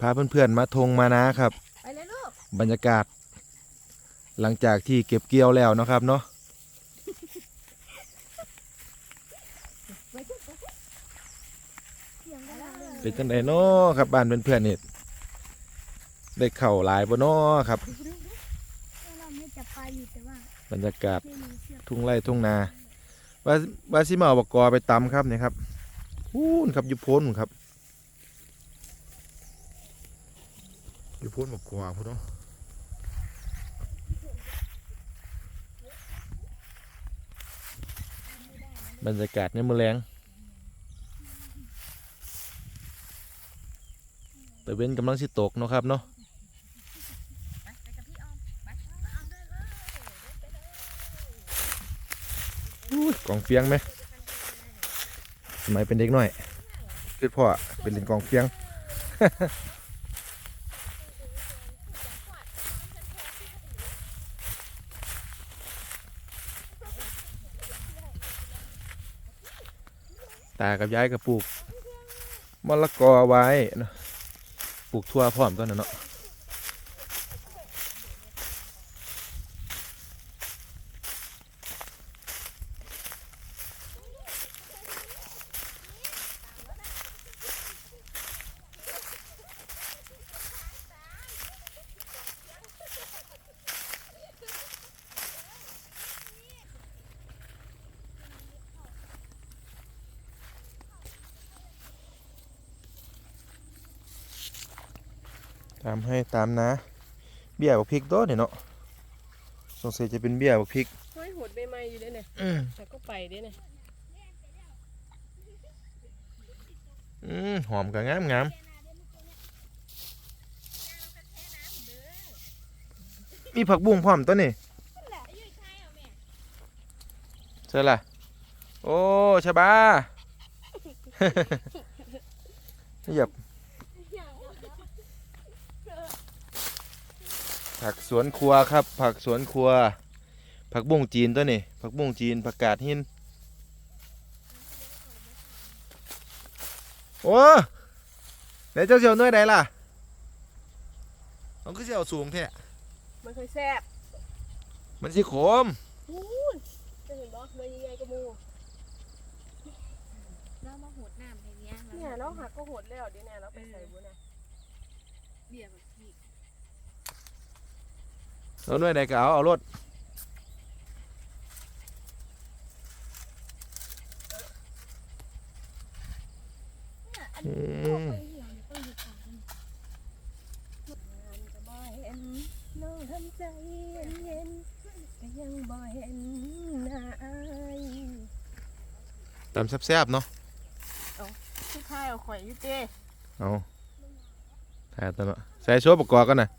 พาเพื่อนๆมาทงมานะครับ ไปเลยลูกบรรยากาศ หลังจากที่เก็บเกี่ยวแล้วนะครับเนาะไปขึ้นเสียเป็นจังไดเนาะครับบ้านเพื่อนๆนี่ได้เข่าหลายบ่เนาะครับ เราไม่จับปอยู่แต่ว่าบรรยากาศไม่มีเชือกทุ่งไร่ทุ่งนาว่าว่าสิมาเอาบกกอไปตำครับนี่ครับพูนครับอยู่โพ้นครับ อยู่โพ้นบกกอพุ่นเนาะบรรยากาศเนี่ยมือแรงแต่เว้นกำลังสิตกเนาะครับเนาะกองเฟียงไหมสมัยเป็นเด็กหน้อยคือพ่อเป็นเล่นกองเฟียง ตากับยายก็ปลูกมะละกอไว้เนาะปลูกทั่วพร้อมกันนะเนาะ ตามให้ตามนะ เบี้ยบักพริกโตัวเนี่ยเนาะสงสัยจะเป็นเบี้ยบักพริกเฮ้ยหดใบไม้อยู่ด้วยเนี่ยอืมแต่ก็ไปด้วยเนี่ยอืมหอมกับงามงามมีผักบุ้งพร้อมตัวนี่ใช่ล่ะ โอ้ชะบาเหยียบ ผักสวนครัวครับ ผักสวนครัว ผักบุ้งจีนตัวนี่ผักบุ้งจีนผักกาดหินโอ้ไหนเจ้าเสียวน้อยใดล่ะมันก็เสียวสูงแท้มันเคยแซ่บมันสิขมจะเห็นบ่มันยังไงก็มูเรามาหดน้ำในเนี้ยเนี่ยเราหักก็หดแล้วเดี๋ยวเนี่ยเราไปใส่บุญนะเบี้ยแบบพี่ เอาน้อยใดก็เอาเอารถเนี่ยอันอืนี้พวกมไปเหี่ยวเนี่ยต้องดูก่อนมันจะบ่เห็นน้องทำใจเย็นเย็นๆก็ยังบ่เห็นหน้าอายตำแซ่บๆเนาะที่ท้ายเอาข่อยอยู่เจ้เอาถ่ายตัวเนาะใส่ชัวประกอบกันนะเ